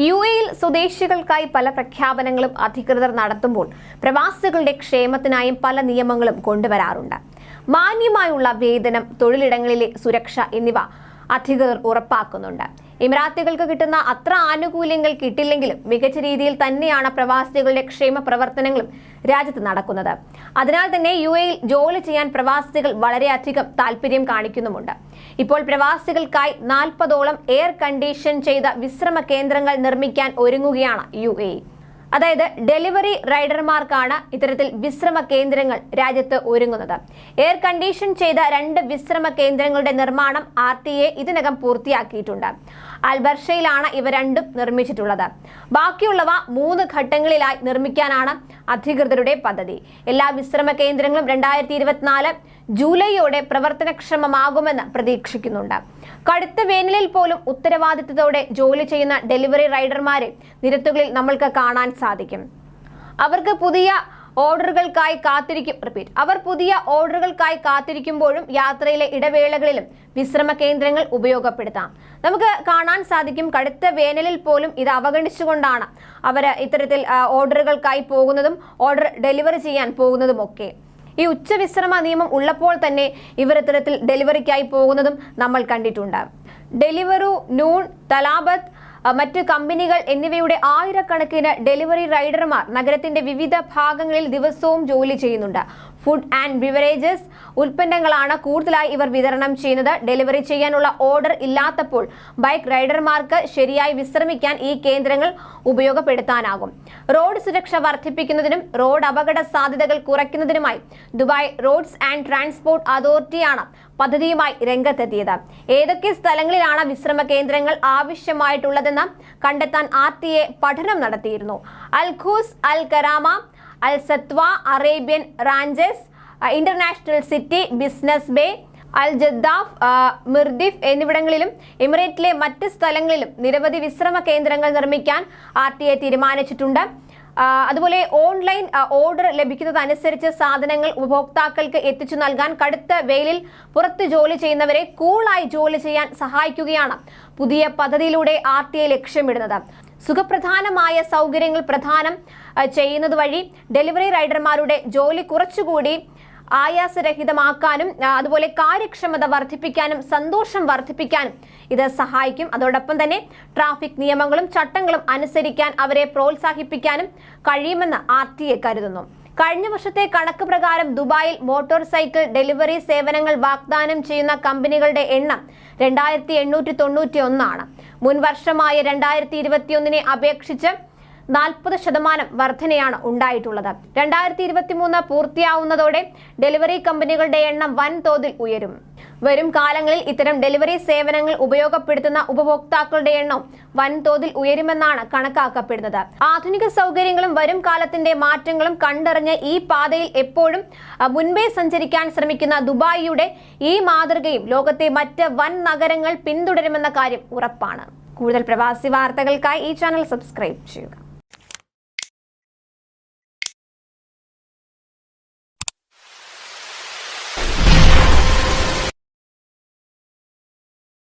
U എയിൽ സ്വദേശികൾക്കായി പല പ്രഖ്യാപനങ്ങളും അധികൃതർ നടത്തുമ്പോൾ പ്രവാസികളുടെ ക്ഷേമത്തിനായും പല നിയമങ്ങളും കൊണ്ടുവരാറുണ്ട്. മാന്യമായുള്ള വേതനം തൊഴിലിടങ്ങളിലെ സുരക്ഷ എന്നിവ അധികൃതർ ഉറപ്പാക്കുന്നുണ്ട്. ഇമിറാത്തുകൾക്ക് കിട്ടുന്ന അത്ര ആനുകൂല്യങ്ങൾ കിട്ടില്ലെങ്കിലും മികച്ച രീതിയിൽ തന്നെയാണ് പ്രവാസികളുടെ ക്ഷേമ പ്രവർത്തനങ്ങളും രാജ്യത്ത് നടക്കുന്നത്. അതിനാൽ തന്നെ യു എയിൽ ജോലി ചെയ്യാൻ പ്രവാസികൾ വളരെയധികം താല്പര്യം കാണിക്കുന്നുമുണ്ട്. ഇപ്പോൾ പ്രവാസികൾക്കായി നാൽപ്പതോളം എയർ കണ്ടീഷൻ ചെയ്ത വിശ്രമ കേന്ദ്രങ്ങൾ നിർമ്മിക്കാൻ ഒരുങ്ങുകയാണ് യു എ. അതായത് ഡെലിവറി റൈഡർമാർക്കാണ് ഇത്തരത്തിൽ വിശ്രമ കേന്ദ്രങ്ങൾ രാജ്യത്ത് ഒരുങ്ങുന്നത്. എയർ കണ്ടീഷൻ ചെയ്ത രണ്ട് വിശ്രമ കേന്ദ്രങ്ങളുടെ നിർമ്മാണം ആർ ടി എ ഇതിനകം പൂർത്തിയാക്കിയിട്ടുണ്ട്. അൽബർഷയിലാണ് ഇവ രണ്ടും നിർമ്മിച്ചിട്ടുള്ളത്. ബാക്കിയുള്ളവ മൂന്ന് ഘട്ടങ്ങളിലായി നിർമ്മിക്കാനാണ് അധികൃതരുടെ പദ്ധതി. എല്ലാ വിശ്രമ കേന്ദ്രങ്ങളും രണ്ടായിരത്തി ഇരുപത്തിനാല് ജൂലൈയോടെ പ്രവർത്തനക്ഷമമാകുമെന്ന് പ്രതീക്ഷിക്കുന്നുണ്ട്. കടുത്ത വേനലിൽ പോലും ഉത്തരവാദിത്തത്തോടെ ജോലി ചെയ്യുന്ന ഡെലിവറി റൈഡർമാരെ നിരത്തുകളിൽ നമ്മൾക്ക് കാണാൻ സാധിക്കും. അവർക്ക് പുതിയ ഓർഡറുകൾക്കായി കാത്തിരിക്കും. റിപ്പീറ്റ് അവർ പുതിയ ഓർഡറുകൾക്കായി കാത്തിരിക്കുമ്പോഴും യാത്രയിലെ ഇടവേളകളിലും വിശ്രമ കേന്ദ്രങ്ങൾ ഉപയോഗപ്പെടുത്താം. നമുക്ക് കാണാൻ സാധിക്കും കടുത്ത വേനലിൽ പോലും ഇത് അവഗണിച്ചുകൊണ്ടാണ് അവർ ഇത്തരത്തിൽ ഓർഡറുകൾക്കായി പോകുന്നതും ഓർഡർ ഡെലിവറി ചെയ്യാൻ പോകുന്നതുമൊക്കെ. ഈ ഉച്ചവിശ്രമ നിയമം ഉള്ളപ്പോൾ തന്നെ ഇവർ ഇത്തരത്തിൽ ഡെലിവറിക്കായി പോകുന്നതും നമ്മൾ കണ്ടിട്ടുണ്ട്. ഡെലിവറു നൂൺ തലാബത്ത് മറ്റ് കമ്പനികൾ എന്നിവയുടെ ആയിരക്കണക്കിന് ഡെലിവറി റൈഡർമാർ നഗരത്തിന്റെ വിവിധ ഭാഗങ്ങളിൽ ദിവസവും ജോലി ചെയ്യുന്നുണ്ട്. ഫുഡ് ആൻഡ് ബിവറേജസ് ഉൽപ്പന്നങ്ങളാണ് കൂടുതലായി ഇവർ വിതരണം ചെയ്യുന്നത്. ഡെലിവറി ചെയ്യാനുള്ള ഓർഡർ ഇല്ലാത്തപ്പോൾ ബൈക്ക് റൈഡർമാർക്ക് ശരിയായി വിശ്രമിക്കാൻ ഈ കേന്ദ്രങ്ങൾ ഉപയോഗപ്പെടുത്താനാകും. റോഡ് സുരക്ഷ വർദ്ധിപ്പിക്കുന്നതിനും റോഡ് അപകട സാധ്യതകൾ കുറയ്ക്കുന്നതിനുമായി ദുബായ് റോഡ്സ് ആൻഡ് ട്രാൻസ്പോർട്ട് അതോറിറ്റിയാണ് പദ്ധതിയുമായി രംഗത്തെത്തിയത്. ഏതൊക്കെ സ്ഥലങ്ങളിലാണ് വിശ്രമ കേന്ദ്രങ്ങൾ ആവശ്യമായിട്ടുള്ളതെന്ന് കണ്ടെത്താൻ ആർ പഠനം നടത്തിയിരുന്നു. Al Quoz Al Karama Al Satwa Arabian Ranches International City Business Bay Al Jaddaf Mirdif എന്നിവിടങ്ങളിലും എമിറേറ്റിലെ മറ്റ് സ്ഥലങ്ങളിലും നിരവധി വിശ്രമ കേന്ദ്രങ്ങൾ നിർമ്മിക്കാൻ ആർ ടി എ തീരുമാനിച്ചിട്ടുണ്ട്. അതുപോലെ ഓൺലൈൻ ഓർഡർ ലഭിക്കുന്നതനുസരിച്ച് സാധനങ്ങൾ ഉപഭോക്താക്കൾക്ക് എത്തിച്ചു നൽകാൻ കടുത്ത വെയിലിൽ പുറത്ത് ജോലി ചെയ്യുന്നവരെ കൂളായി ജോലി ചെയ്യാൻ സഹായിക്കുകയാണ് പുതിയ പദ്ധതിയിലൂടെ ആർ ടി ഐ ലക്ഷ്യമിടുന്നത്. സുഖപ്രധാനമായ സൗകര്യങ്ങൾ പ്രധാനം ചെയ്യുന്നത് വഴി ഡെലിവറി റൈഡർമാരുടെ ജോലി കുറച്ചുകൂടി ആയാസരഹിതമാക്കാനും അതുപോലെ കാര്യക്ഷമത വർദ്ധിപ്പിക്കാനും സന്തോഷം വർദ്ധിപ്പിക്കാനും ഇത് സഹായിക്കും. അതോടൊപ്പം തന്നെ ട്രാഫിക് നിയമങ്ങളും ചട്ടങ്ങളും അനുസരിക്കാൻ അവരെ പ്രോത്സാഹിപ്പിക്കാനും കഴിയുമെന്ന് ആർ കരുതുന്നു. കഴിഞ്ഞ വർഷത്തെ കണക്ക് പ്രകാരം ദുബായിൽ മോട്ടോർ സൈക്കിൾ ഡെലിവറി സേവനങ്ങൾ വാഗ്ദാനം ചെയ്യുന്ന കമ്പനികളുടെ എണ്ണം രണ്ടായിരത്തി എണ്ണൂറ്റി തൊണ്ണൂറ്റി ഒന്നാണ് മുൻ വർഷമായ രണ്ടായിരത്തി ഇരുപത്തിയൊന്നിനെ അപേക്ഷിച്ച് നാൽപ്പത് ശതമാനം വർധനയാണ് ഉണ്ടായിട്ടുള്ളത്. രണ്ടായിരത്തി ഇരുപത്തി മൂന്ന് പൂർത്തിയാവുന്നതോടെ ഡെലിവറി കമ്പനികളുടെ എണ്ണം വൻതോതിൽ ഉയരും. വരും കാലങ്ങളിൽ ഇത്തരം ഡെലിവറി സേവനങ്ങൾ ഉപയോഗപ്പെടുത്തുന്ന ഉപഭോക്താക്കളുടെ എണ്ണം വൻതോതിൽ ഉയരുമെന്നാണ് കണക്കാക്കപ്പെടുന്നത്. ആധുനിക സൗകര്യങ്ങളും വരും കാലത്തിന്റെ മാറ്റങ്ങളും കണ്ടറിഞ്ഞ് ഈ പാതയിൽ എപ്പോഴും മുൻപേ സഞ്ചരിക്കാൻ ശ്രമിക്കുന്ന ദുബായിയുടെ ഈ മാതൃകയും ലോകത്തെ മറ്റ് വൻ നഗരങ്ങൾ പിന്തുടരുമെന്ന കാര്യം ഉറപ്പാണ്. കൂടുതൽ പ്രവാസി വാർത്തകൾക്കായി ഈ ചാനൽ സബ്സ്ക്രൈബ് ചെയ്യുക.